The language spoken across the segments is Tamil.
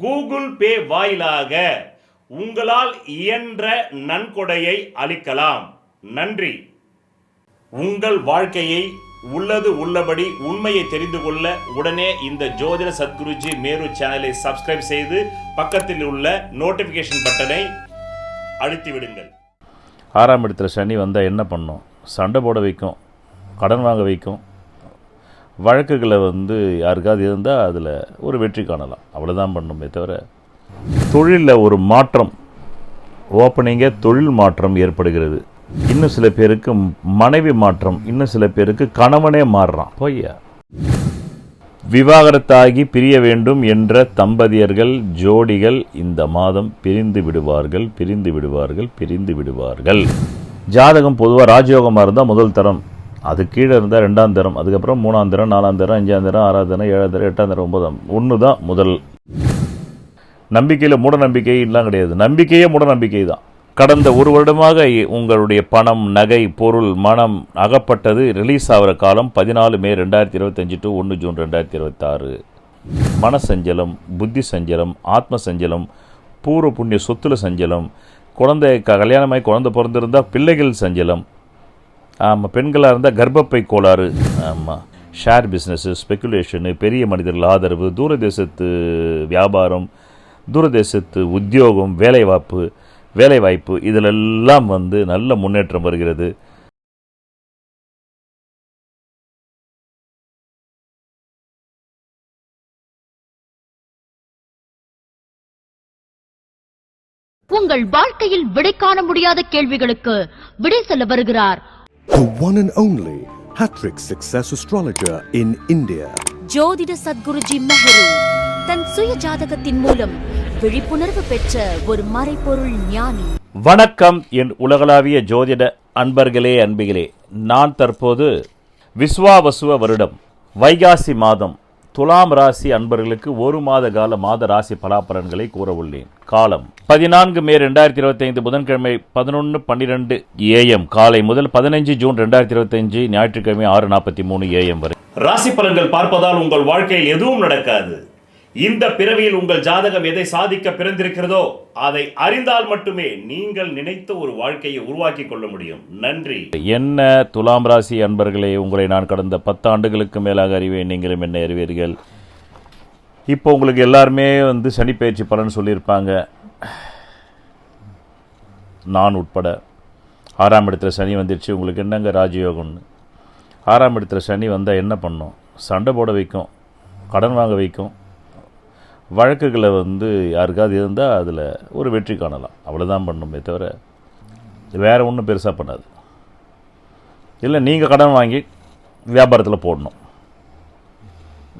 கூகுள் பே வாயிலாக உங்களால் இயன்ற நன்கொடையை அளிக்கலாம். நன்றி. உங்கள் வாழ்க்கையை உள்ளது உள்ளபடி உண்மையை தெரிந்து கொள்ள உடனே இந்த ஜோதிட சத்குருஜி மேரு சேனலை சப்ஸ்கிரைப் செய்து பக்கத்தில் உள்ள நோட்டிஃபிகேஷன் பட்டனை அழுத்தி விடுங்கள் ஆறாம் இடத்துல சனி வந்தால் என்ன பண்ணும்? சண்டை போட வைக்கும். கடன் வாங்க வைக்கும். வழக்குகளை வந்து யாருக்காவது இருந்தால் அதில் ஒரு வெற்றி காணலாம். அவ்வளோதான் பண்ணுமே தவிர தொழிலில் ஒரு மாற்றம் ஓப்பனிங்கே தொழில் மாற்றம் ஏற்படுகிறது. இன்னும் சில பேருக்கு மனைவி மாற்றம் இன்னும் சில பேருக்கு கணவனே மாறுறான். பொய்யா? விவாகரத்தாகி பிரிய வேண்டும் என்ற தம்பதியர்கள் ஜோடிகள் இந்த மாதம் பிரிந்து விடுவார்கள் பிரிந்து விடுவார்கள் பிரிந்து விடுவார்கள். ஜாதகம் பொதுவாக ராஜயோகமாக இருந்தால் முதல் தரம். அது கீழே இருந்தால் ரெண்டாம் தரம் அதுக்கப்புறம் மூணாம் தரம் நாலாம் தரம் அஞ்சாம் தரம் ஆறாம் தரம் ஏழாம் தரம் எட்டாம் தரம் ஒன்பதாம் ஒன்று தான் முதல். நம்பிக்கையில் மூட நம்பிக்கைலாம் கிடையாது. நம்பிக்கையே மூட நம்பிக்கை தான். கடந்த ஒரு வருடமாக உங்களுடைய பணம் நகை பொருள் மனம் அகப்பட்டது ரிலீஸ் ஆகிற காலம் பதினாலு மே ரெண்டாயிரத்தி இருபத்தஞ்சி டு ஒன்று ஜூன் ரெண்டாயிரத்தி இருபத்தாறு மன சஞ்சலம் புத்தி சஞ்சலம் ஆத்ம சஞ்சலம் பூர்வ புண்ணிய சொத்துல சஞ்சலம் குழந்தை க- கல்யாணமாகி குழந்தை பிறந்திருந்தால் பிள்ளைகள் சஞ்சலம் ஆமாம் பெண்களாக இருந்தால் கர்ப்பப்பை கோளாறு. ஆமாம் ஷேர் பிஸ்னஸ்ஸு ஸ்பெக்குலேஷனு பெரிய மனிதர்கள் ஆதரவு தூரதேசத்து வியாபாரம் தூரதேசத்து உத்தியோகம் வேலைவாய்ப்பு வேலைவாய்ப்பு இதிலெல்லாம் வந்து நல்ல முன்னேற்றம் வருகிறது. உங்கள் வாழ்க்கையில் விடை காண முடியாத கேள்விகளுக்கு விடை சொல்ல வருகிறார் The one and only Hattrick Success Astrologer in India. ஜோதிட சத்குருஜி மெஹரு தன் சுய ஜாதகத்தின் மூலம் விழிப்புணர்வு பெற்ற ஒரு மறைபொருள் ஞானி வணக்கம் என் உலகளாவிய ஜோதிட அன்பர்களே அன்பிகளே நான் தற்போது விஸ்வாவசுவ வருடம் வைகாசி மாதம் துலாம் ராசி அன்பர்களுக்கு ஒரு மாத கால மாத ராசி பலாபலன்களை கூற உள்ளேன் காலம் பதினான்கு மே ரெண்டாயிரத்தி இருபத்தைந்து புதன்கிழமை பதினொன்று பன்னிரெண்டு ஏஎம் காலை முதல் பதினஞ்சு ஜூன் ரெண்டாயிரத்தி இருபத்தஞ்சு ஞாயிற்றுக்கிழமை ஆறு நாற்பத்தி மூணு ஏஎம் வரை. ராசி பலன்கள் பார்ப்பதால் உங்கள் வாழ்க்கையில் எதுவும் நடக்காது. இந்த பிறவியில் உங்கள் ஜாதகம் எதை சாதிக்க பிறந்திருக்கிறதோ அதை அறிந்தால் மட்டுமே நீங்கள் நினைத்த ஒரு வாழ்க்கையை உருவாக்கி கொள்ள முடியும். நன்றி. என்ன துலாம் ராசி அன்பர்களே உங்களை நான் கடந்த பத்தாண்டுகளுக்கு மேலாக அறிவேன். நீங்களும் என்ன அறிவீர்கள். இப்போ உங்களுக்கு எல்லாருமே வந்து சனி பயிற்சி பலன் சொல்லியிருப்பாங்க. நான் உட்பட ஆறாம் இடத்துல சனி வந்துடுச்சு உங்களுக்கு என்னங்க ராஜயோகம்னு? ஆறாம் இடத்துல சனி வந்தால் என்ன பண்ணும்? சண்டை போட வைக்கும். கடன் வாங்க வைக்கும். வழக்குகளை வந்து யாருக்காவது இருந்தால் அதில் ஒரு வெற்றி காணலாம். அவ்வளோதான் பண்ணுமே தவிர வேறு ஒன்றும் பெருசாக பண்ணாது. இல்லை நீங்கள் கடன் வாங்கி வியாபாரத்தில் போடணும்.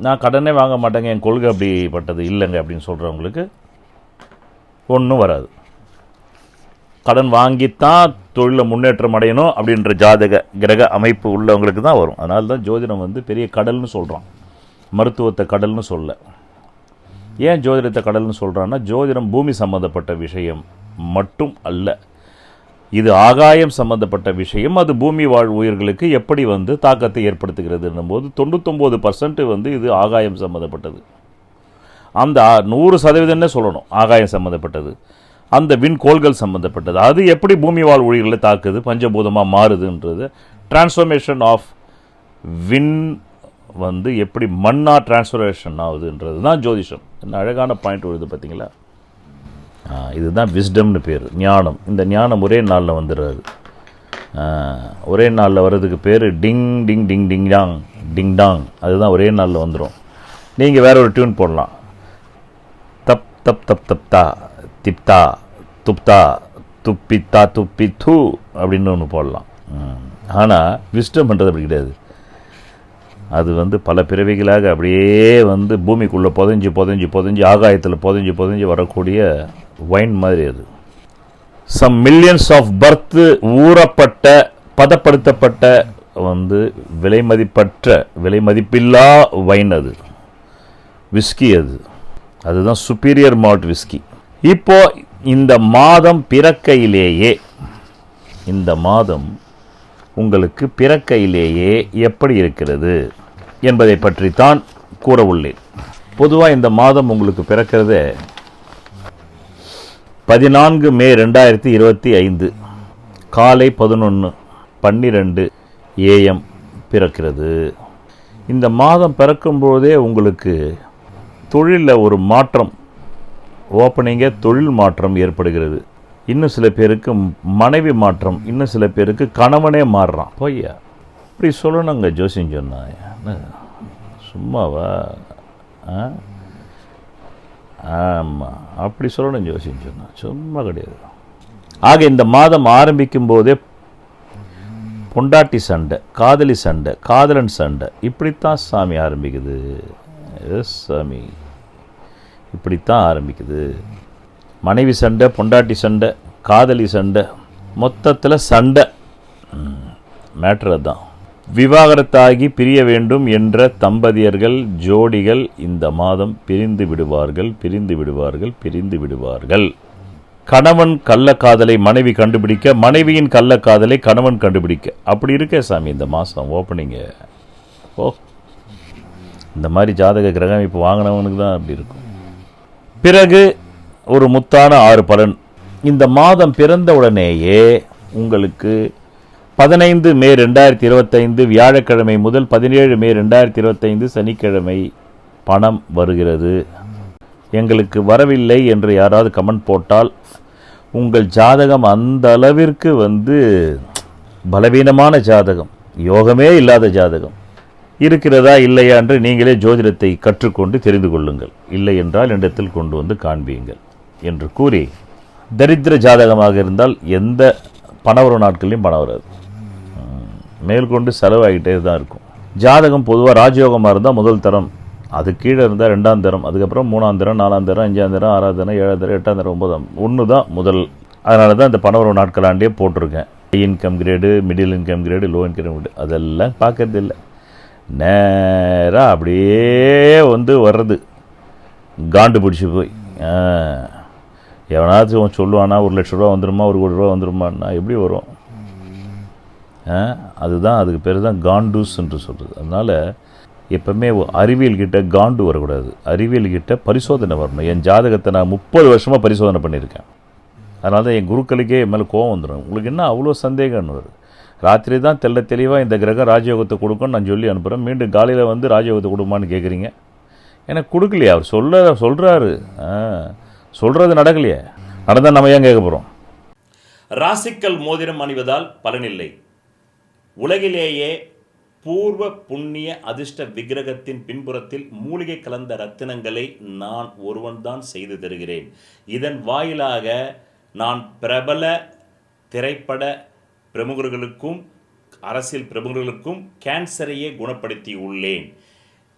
நான் கடனே வாங்க மாட்டேங்க என் கொள்கை அப்படிப்பட்டது இல்லைங்க அப்படின்னு சொல்கிறவங்களுக்கு ஒன்றும் வராது. கடன் வாங்கித்தான் தொழிலில் முன்னேற்றம் அடையணும் அப்படின்ற ஜாதக கிரக அமைப்பு உள்ளவங்களுக்கு தான் வரும். அதனால தான் ஜோதிடம் வந்து பெரிய கடல்னு சொல்கிறான் மருத்துவத்தை கடல்னு சொல்ல. ஏன் ஜோதிடத்தை கடல்னு சொல்கிறான்னா ஜோதிடம் பூமி சம்மந்தப்பட்ட விஷயம் மட்டும் அல்ல. இது ஆகாயம் சம்மந்தப்பட்ட விஷயம். அது பூமி வாழ் உயிர்களுக்கு எப்படி வந்து தாக்கத்தை ஏற்படுத்துகிறதுன்னும் போது தொண்ணூத்தொம்பது பர்சன்ட் வந்து இது ஆகாயம் சம்மந்தப்பட்டது அந்த நூறு சதவீதம்னே சொல்லணும் ஆகாயம் சம்மந்தப்பட்டது அந்த விண்கோள்கள் சம்மந்தப்பட்டது அது எப்படி பூமி வாழ் உயிர்களை தாக்குது பஞ்சபூதமாக மாறுதுன்றது டிரான்ஸ்ஃபர்மேஷன் ஆஃப் வின் வந்து எப்படி மண்ணாக டிரான்ஸ்ஃபர்மேஷன் ஆகுதுன்றது தான் ஜோதிஷம். என்ன அழகான பாயிண்ட் வருது பார்த்தீங்களா இதுதான் விஸ்டம்னு பேர். ஞானம். இந்த ஞானம் ஒரே நாளில் வந்துடுறாரு ஒரே நாளில் வர்றதுக்கு பேர் டிங் டிங் டிங் டிங் டாங் டிங் டாங். அதுதான் ஒரே நாளில் வந்துடும் நீங்கள் வேற ஒரு டியூன் போடலாம். தப் தப் தப் தப்தா திப்தா துப்தா துப்பித்தா துப்பி தூ அப்படின்னு ஒன்று போடலாம். ஆனால் விஸ்டம்ன்றது அப்படி கிடையாது. அது வந்து பல பிறவிகளாக அப்படியே வந்து பூமிக்குள்ளே புதைஞ்சு புதைஞ்சு புதைஞ்சு ஆகாயத்தில் புதைஞ்சு புதைஞ்சு வரக்கூடிய வைன் மாதிரி அது. சம் மில்லியன்ஸ் ஆஃப் பர்த்து ஊறப்பட்ட பதப்படுத்தப்பட்ட வந்து விலை மதிப்பற்ற விலை மதிப்பில்லா வைன் அது. விஸ்கி அது. அதுதான் சுப்பீரியர் மால்ட் விஸ்கி இப்போ இந்த மாதம் பிறக்கையிலேயே இந்த மாதம் உங்களுக்கு பிறக்கையிலேயே எப்படி இருக்கிறது என்பதை பற்றித்தான் கூற உள்ளேன். பொதுவாக இந்த மாதம் உங்களுக்கு பிறக்கிறது பதினான்கு மே ரெண்டாயிரத்தி இருபத்தி ஐந்து. காலை பதினொன்று பன்னிரெண்டு ஏஎம் பிறக்கிறது. இந்த மாதம் பிறக்கும்போதே உங்களுக்கு தொழிலில் ஒரு மாற்றம் ஓப்பனிங்கே தொழில் மாற்றம் ஏற்படுகிறது. இன்னும் சில பேருக்கு மனைவி மாற்றம் இன்னும் சில பேருக்கு கணவனே மாறுறான். பொய்யா? இப்படி சொல்லணுங்க ஜோசியம் சொன்னா. சும்மாவா? ஆ? ஆமாம் அப்படி சொல்லணும் ஜோசியம் சொன்னா. சும்மா கிடையாது. ஆக இந்த மாதம் ஆரம்பிக்கும் போதே பொண்டாட்டி சண்டை காதலி சண்டை காதலன் சண்டை இப்படித்தான் சாமி ஆரம்பிக்குது. எஸ் சாமி. இப்படித்தான் ஆரம்பிக்குது. மனைவி சண்டை பொண்டாட்டி சண்டை காதலி சண்டை மொத்தத்தில் சண்டை. மேட்ரு தான் விவாகரத்தாகி பிரிய வேண்டும் என்ற தம்பதியர்கள் ஜோடிகள் இந்த மாதம் பிரிந்து விடுவார்கள் பிரிந்து விடுவார்கள் பிரிந்து விடுவார்கள். கணவன் கள்ளக்காதலை மனைவி கண்டுபிடிக்க மனைவியின் கள்ளக்காதலை கணவன் கண்டுபிடிக்க. அப்படி இருக்கே சாமி இந்த மாதம் ஓப்பனிங்கு ஓ இந்த மாதிரி ஜாதக கிரகம் இப்போ வாங்கினவனுக்கு தான் அப்படி இருக்கும். பிறகு ஒரு முத்தான ஆறு பலன். இந்த மாதம் பிறந்த உடனேயே உங்களுக்கு பதினைந்து மே ரெண்டாயிரத்தி இருபத்தைந்து வியாழக்கிழமை முதல் பதினேழு மே ரெண்டாயிரத்தி இருபத்தைந்து சனிக்கிழமை பணம் வருகிறது. எங்களுக்கு வரவில்லை என்று யாராவது கமெண்ட் போட்டால் உங்கள் ஜாதகம் அந்த அளவிற்கு வந்து பலவீனமான ஜாதகம் யோகமே இல்லாத ஜாதகம். இருக்கிறதா இல்லையா என்று நீங்களே ஜோதிடத்தை கற்றுக்கொண்டு தெரிந்து கொள்ளுங்கள். இல்லை என்றால் இடத்தில் கொண்டு வந்து காண்பியுங்கள். என்று கூறி தரித்திர ஜாதகமாக இருந்தால் எந்த பணவர நாட்கள்லையும் பணம் வராது. மேற்கொண்டு செலவாகிட்டே தான் இருக்கும். ஜாதகம் பொதுவாக ராஜயோகமாக இருந்தால் முதல் தரம் அது கீழே இருந்தால் ரெண்டாம் தரம் அதுக்கப்புறம் மூணாம் தரம் நாலாம் தரம் அஞ்சாம் தரம் ஆறாம் தரம் ஏழாம் தரம் எட்டாம் தரம் ஒன்பதாம் ஒன்று தான் முதல். அதனால தான் இந்த பணவரவு நாட்களாண்டே போட்டிருக்கேன். High income grade middle income grade low income grade அதெல்லாம் பார்க்கறது இல்லை. நேராக அப்படியே வந்து வர்றது. காண்டு பிடிச்சி போய் எவனாச்சும் சொல்லுவானா ஒரு லட்ச ரூபா வந்துருமா ஒரு கோடி ரூபா வந்துருமான்னா எப்படி வரும்? ஆ? அதுதான் அதுக்கு பேர் தான் காண்டூஸ் என்று சொல்கிறது அதனால் எப்பவுமே அறிவியல் கிட்ட காண்டு வரக்கூடாது. அறிவியல் கிட்ட பரிசோதனை வரணும். என் ஜாதகத்தை நான் முப்பது வருஷமாக பரிசோதனை பண்ணியிருக்கேன். அதனால தான் என் குருக்களுக்கே என் மேலே கோவம் வந்துடும் உங்களுக்கு என்ன அவ்வளோ சந்தேகம்னு வருது? ராத்திரி தான் தெள்ள தெளிவாக இந்த கிரகம் ராஜயோகத்தை கொடுக்கும்னு நான் சொல்லி அனுப்புகிறேன் மீண்டும் காலையில் வந்து ராஜயோகத்தை கொடுமான்னு கேட்குறீங்க எனக்கு கொடுக்கலையே. அவர் சொல்ல சொல்கிறாரு ஆ. சொல்கிறது நடக்கலையே. நடந்தால் நம்ம ஏன் கேட்க போகிறோம் ராசிக்கல் மோதிரம் அணிவதால் பலனில்லை. உலகிலேயே பூர்வ புண்ணிய அதிர்ஷ்ட விக்கிரகத்தின் பின்புறத்தில் மூலிகை கலந்த ரத்தினங்களை நான் ஒருவன்தான் செய்து தருகிறேன். இதன் வாயிலாக நான் பிரபல திரைப்பட பிரமுகர்களுக்கும் அரசியல் பிரமுகர்களுக்கும் கேன்சரையே குணப்படுத்தி உள்ளேன்.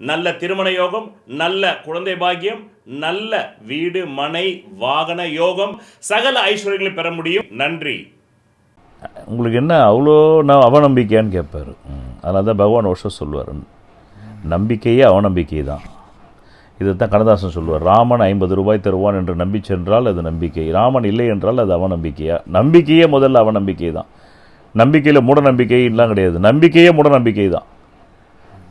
நல்ல திருமண யோகம் நல்ல குழந்தை பாக்கியம் நல்ல வீடு மனை வாகன யோகம் சகல ஐஸ்வர்யங்களை பெற முடியும். நன்றி. உங்களுக்கு என்ன அவ்வளோ நான் அவநம்பிக்கையான்னு கேட்பார். அதனால தான் பகவான் வருஷம் சொல்லுவார். நம்பிக்கையே அவநம்பிக்கை தான் இதைத்தான் கண்ணதாசன் சொல்லுவார். ராமன் ஐம்பது ரூபாய் தருவான் என்று நம்பி சென்றால் அது நம்பிக்கை. ராமன் இல்லை என்றால் அது அவநம்பிக்கையா? நம்பிக்கையே முதல்ல அவநம்பிக்கை தான் நம்பிக்கையில் மூட நம்பிக்கைலாம் கிடையாது. நம்பிக்கையே மூட நம்பிக்கை தான்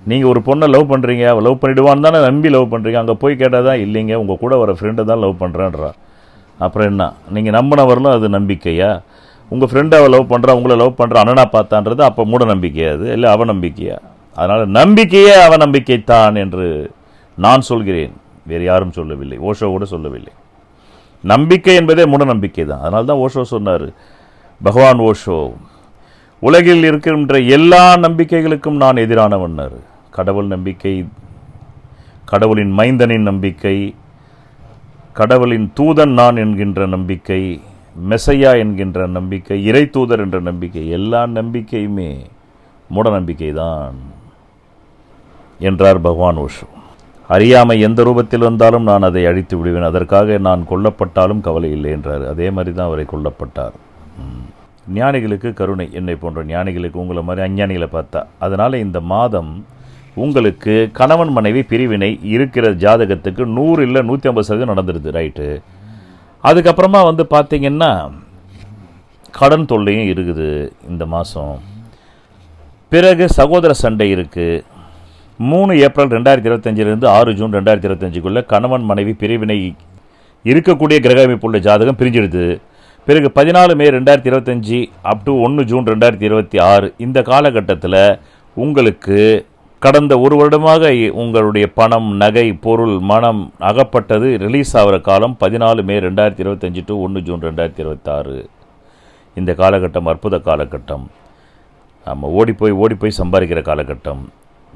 நீங்கள் ஒரு பொண்ணை லவ் பண்ணுறீங்க லவ் பண்ணிடுவான்னு தானே நம்பி லவ் பண்ணுறீங்க அங்கே போய் கேட்டால் தான் இல்லைங்க உங்கள் கூட வர ஃப்ரெண்டை தான் லவ் பண்ணுறேன்றா அப்புறம் என்ன? நீங்கள் நம்பினவர்களும் அது நம்பிக்கையா? உங்கள் ஃப்ரெண்டை அவள் லவ் பண்ணுறா உங்களை லவ் பண்ணுற அண்ணனா பார்த்தான்றது அப்போ மூட நம்பிக்கையா அது? இல்லை அவநம்பிக்கையா அதனால் நம்பிக்கையே அவநம்பிக்கைத்தான் என்று நான் சொல்கிறேன். வேறு யாரும் சொல்லவில்லை. ஓஷோ கூட சொல்லவில்லை. நம்பிக்கை என்பதே மூடநம்பிக்கை தான். அதனால தான் ஓஷோ சொன்னார். பகவான் ஓஷோ உலகில் இருக்கின்ற எல்லா நம்பிக்கைகளுக்கும் நான் எதிரானவன்னார் கடவுள் நம்பிக்கை கடவுளின் மைந்தனின் நம்பிக்கை கடவுளின் தூதன் நான் என்கின்ற நம்பிக்கை மெசையா என்கின்ற நம்பிக்கை இறை தூதர் என்ற நம்பிக்கை எல்லா நம்பிக்கையுமே மூடநம்பிக்கை தான் என்றார் பகவான் ஓஷு. அறியாமை எந்த ரூபத்தில் வந்தாலும் நான் அதை அழித்து விடுவேன். அதற்காக நான் கொல்லப்பட்டாலும் கவலை இல்லை என்றார். அதே மாதிரி தான் அவரை கொல்லப்பட்டார். ஞானிகளுக்கு கருணை. என்னை போன்ற ஞானிகளுக்கு உங்களை மாதிரி அஞ்ஞானிகளை பார்த்தா அதனால் இந்த மாதம் உங்களுக்கு கணவன் மனைவி பிரிவினை இருக்கிற ஜாதகத்துக்கு நூறு இல்லை நூற்றி ஐம்பது சதவீதம் நடந்துடுது ரைட்டு அதுக்கப்புறமா வந்து பார்த்தீங்கன்னா கடன் தொல்லையும் இருக்குது இந்த மாதம் பிறகு சகோதர சண்டை இருக்குது மூணு ஏப்ரல் ரெண்டாயிரத்தி இருபத்தஞ்சிலிருந்து ஆறு ஜூன் ரெண்டாயிரத்தி இருபத்தஞ்சுக்குள்ளே கணவன் மனைவி பிரிவினை இருக்கக்கூடிய கிரக அமைப்புள்ள ஜாதகம் பிரிஞ்சிடுது. பிறகு பதினாலு மே ரெண்டாயிரத்தி இருபத்தஞ்சி அப் டு ஒன்று ஜூன் ரெண்டாயிரத்தி இருபத்தி ஆறு இந்த காலகட்டத்தில் உங்களுக்கு கடந்த ஒரு வருடமாக உங்களுடைய பணம் நகை பொருள் மனம் அகப்பட்டது. ரிலீஸ் ஆகிற காலம் பதினாலு மே ரெண்டாயிரத்தி இருபத்தஞ்சி டு ஒன்று ஜூன் ரெண்டாயிரத்தி இருபத்தாறு இந்த காலகட்டம் அற்புத காலகட்டம். நம்ம ஓடிப்போய் ஓடிப்போய் சம்பாதிக்கிற காலகட்டம்.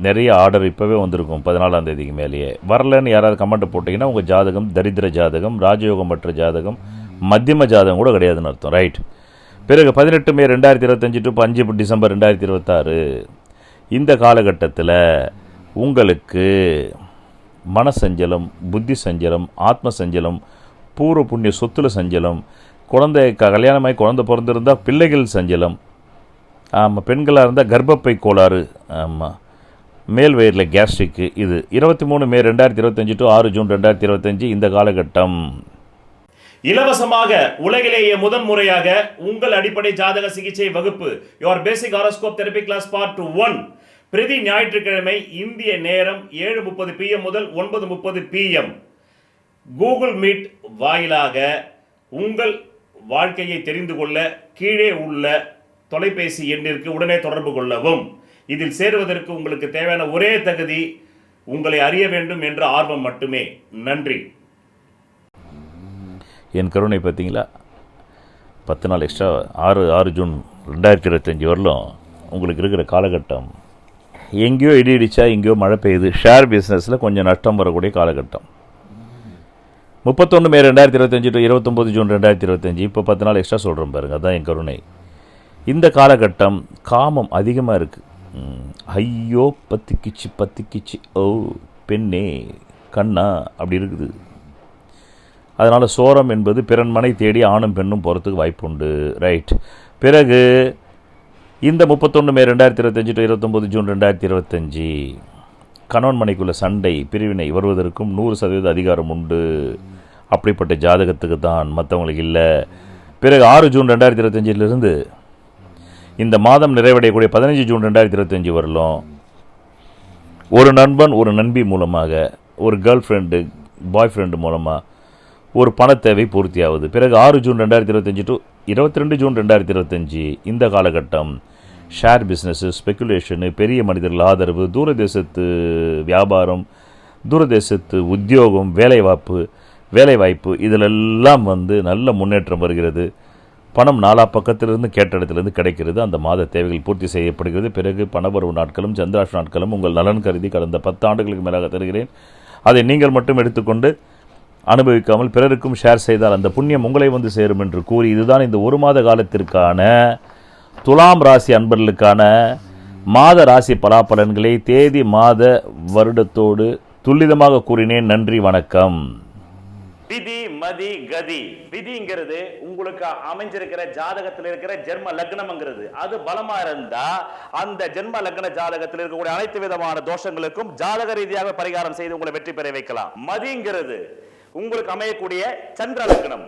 நிறைய ஆர்டர் இப்போவே வந்திருக்கும் பதினாலாம் தேதிக்கு மேலேயே. வரலன்னு யாராவது கமெண்ட் போட்டிங்கன்னா உங்கள் ஜாதகம் தரித்திர ஜாதகம் ராஜயோகமற்ற ஜாதகம் மத்தியம ஜாதகம் கூட கிடையாதுன்னு அர்த்தம். ரைட் பிறகு பதினெட்டு மே ரெண்டாயிரத்தி இருபத்தஞ்சி டு அஞ்சு டிசம்பர் ரெண்டாயிரத்தி இருபத்தாறு இந்த காலகட்டத்தில் உங்களுக்கு மனசஞ்சலம் புத்தி சஞ்சலம் ஆத்ம சஞ்சலம் பூர்வ புண்ணிய சொத்துல சஞ்சலம் குழந்தை க- கல்யாணமாகி குழந்தை பிறந்திருந்தால் பிள்ளைகள் சஞ்சலம் ஆமாம் பெண்களாக இருந்தால் கர்ப்பப்பை கோளாறு ஆமாம் மேல் வயிறில் கேஸ்ட்ரிக்கு இது. இருபத்தி மூணு மே ரெண்டாயிரத்தி இருபத்தஞ்சு டு ஆறு ஜூன் ரெண்டாயிரத்தி இருபத்தஞ்சு இந்த காலகட்டம். இலவசமாக உலகிலேயே முதன் முறையாக உங்கள் அடிப்படை ஜாதக சிகிச்சை வகுப்பு your basic horoscope therapy class part one பிரதி ஞாயிற்றுக்கிழமை இந்திய நேரம் ஏழு முப்பது பிஎம் முதல் ஒன்பது முப்பது பிஎம் கூகுள் மீட் வாயிலாக உங்கள் வாழ்க்கையை தெரிந்து கொள்ள கீழே உள்ள தொலைபேசி எண்ணிற்கு உடனே தொடர்பு கொள்ளவும். இதில் சேருவதற்கு உங்களுக்கு தேவையான ஒரே தகுதி உங்களை அறிய வேண்டும் என்ற ஆர்வம் மட்டுமே. நன்றி. என் கருணை பார்த்தீங்களா? பத்து நாள் எக்ஸ்ட்ரா ஆறு ஆறு ஜூன் ரெண்டாயிரத்தி இருபத்தஞ்சி வரலும் உங்களுக்கு இருக்கிற காலகட்டம் எங்கேயோ இடி இடித்தா எங்கேயோ மழை பெய்யுது. ஷேர் பிஸ்னஸில் கொஞ்சம் நஷ்டம் வரக்கூடிய காலகட்டம். முப்பத்தொன்று மே ரெண்டாயிரத்தி இருபத்தஞ்சி டு இருபத்தொம்போது ஜூன் ரெண்டாயிரத்தி இருபத்தஞ்சி இப்போ பத்து நாள் எக்ஸ்ட்ரா சொல்கிறேன் பாருங்க. அதான் என் கருணை. இந்த காலகட்டம் காமம் அதிகமாக இருக்குது ஐயோ பத்திக்கிச்சு பத்திக்கிச்சு. ஓ பெண்ணே கண்ணா அப்படி இருக்குது. அதனால் சோரம் என்பது பிறன்மனை தேடி ஆணும் பெண்ணும் போகிறதுக்கு வாய்ப்பு உண்டு ரைட் பிறகு இந்த முப்பத்தொன்று மே ரெண்டாயிரத்தி இருபத்தஞ்சி டு இருபத்தொம்போது ஜூன் ரெண்டாயிரத்தி இருபத்தஞ்சி. கணவன் மனைக்குள்ள சண்டை பிரிவினை வருவதற்கும் நூறு சதவீத அதிகாரம் உண்டு. அப்படிப்பட்ட ஜாதகத்துக்கு தான் மற்றவங்களுக்கு இல்லை. பிறகு ஆறு ஜூன் ரெண்டாயிரத்தி இருபத்தஞ்சிலிருந்து இந்த மாதம் நிறைவடையக்கூடிய பதினஞ்சு ஜூன் ரெண்டாயிரத்தி இருபத்தஞ்சி வரலும் ஒரு நண்பன் ஒரு நண்பி மூலமாக ஒரு கேர்ள் ஃப்ரெண்டு பாய் ஃப்ரெண்டு மூலமாக ஒரு பணத்தேவை பூர்த்தியாகுது பிறகு ஆறு ஜூன் ரெண்டாயிரத்தி இருபத்தஞ்சி டு இருபத்தி ரெண்டு ஜூன் ரெண்டாயிரத்தி இருபத்தஞ்சி இந்த காலகட்டம் ஷேர் பிஸ்னஸ்ஸு ஸ்பெக்குலேஷனு பெரிய மனிதர்கள் ஆதரவு தூரதேசத்து வியாபாரம் தூரதேசத்து உத்தியோகம் வேலைவாய்ப்பு வேலைவாய்ப்பு இதிலெல்லாம் வந்து நல்ல முன்னேற்றம் வருகிறது. பணம் நாலா பக்கத்திலிருந்து கேட்ட இடத்திலிருந்து கிடைக்கிறது. அந்த மாத தேவைகள் பூர்த்தி செய்யப்படுகிறது. பிறகு பணவரவு நாட்களும் சந்திராஷ் நாட்களும் உங்கள் நலன் கருதி கடந்த பத்து ஆண்டுகளுக்கு மேலாக தருகிறேன். அதை நீங்கள் மட்டும் எடுத்துக்கொண்டு அனுபவிக்காமல் பிறருக்கும் ஷேர் செய்தால் அந்த புண்ணியம் உங்களை வந்து சேரும் என்று கூறி இதுதான் இந்த ஒரு மாத காலத்திற்கான துலாம் ராசி அன்பர்களுக்கான மாத ராசி பலாபலன்களை தேதி மாத வருடத்தோடு துல்லிதமாக கூறினேன். நன்றி வணக்கம். விதி மதி கதி. விதிங்கிறது உங்களுக்கு அமைஞ்சிருக்கிற ஜாதகத்தில் இருக்கிற ஜென்ம லக்னம்ங்கிறது. அது பலமா இருந்தா அந்த ஜென்ம லக்ன ஜாதகத்தில் இருக்கக்கூடிய அனைத்து விதமான தோஷங்களுக்கும் ஜாதக ரீதியாக பரிகாரம் செய்து உங்களை வெற்றி பெற வைக்கலாம். மதிங்கிறது உங்களுக்கு அமையக்கூடிய சந்திர லக்னம்.